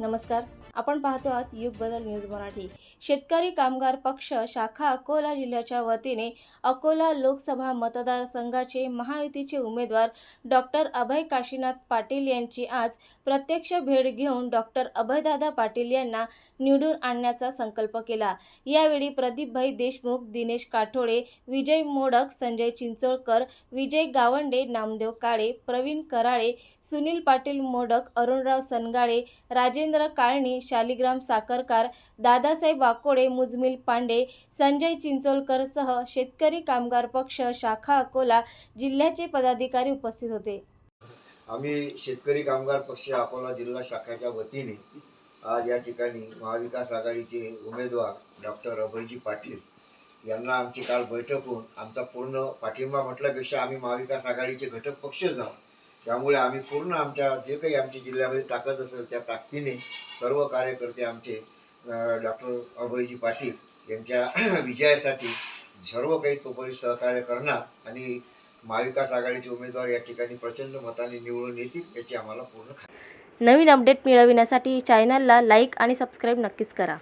नमस्कार. आपण पाहतो आहात युग बदल न्यूज मराठी. शेतकरी कामगार पक्ष शाखा अकोला जिल्ह्याच्या वतीने अकोला लोकसभा मतदारसंघाचे महायुतीचे उमेदवार डॉक्टर अभय काशीनाथ पाटील यांची आज प्रत्यक्ष भेट घेऊन डॉक्टर अभयदादा पाटील यांना निवडून आणण्याचा संकल्प केला. यावेळी प्रदीपभाई देशमुख दिनेश काठोळे विजय मोडक संजय चिंचोळकर विजय गावंडे नामदेव काळे प्रवीण कराळे सुनील पाटील मोडक अरुणराव सनगाळे राजेंद्र काळणी शालिग्राम साखरकार दादासाहेब वाकोडे मुजमिल पांडे संजय चिंचोलकरसह शेतकरी कामगार पक्ष शाखा अकोला जिल्ह्याचे पदाधिकारी उपस्थित होते. आम्ही शेतकरी कामगार पक्ष अकोला जिल्हा शाखेच्या वतीने आज या ठिकाणी महाविकास आघाडीचे उमेदवार डॉक्टर अभयजी पाटील यांना आमची काल बैठक होऊन आमचा पूर्ण पाठिंबा म्हटल्यापेक्षा आम्ही महाविकास आघाडीचे घटक पक्षच आहोत त्यामुळे आम्ही पूर्ण आमच्या जे काही आमच्या जिल्ह्यामध्ये ताकद असेल त्या ताकदीने सर्व कार्यकर्ते आमचे डॉक्टर अभयजी पाटील यांच्या विजयासाठी सर्व काही तोपरी सहकार्य करणार आणि महाविकास आघाडीचे उमेदवार या ठिकाणी प्रचंड मताने निवडून येतील याची आम्हाला पूर्ण खात्री. नवीन अपडेट मिळविण्यासाठी चॅनलला लाईक आणि सबस्क्राईब नक्कीच करा.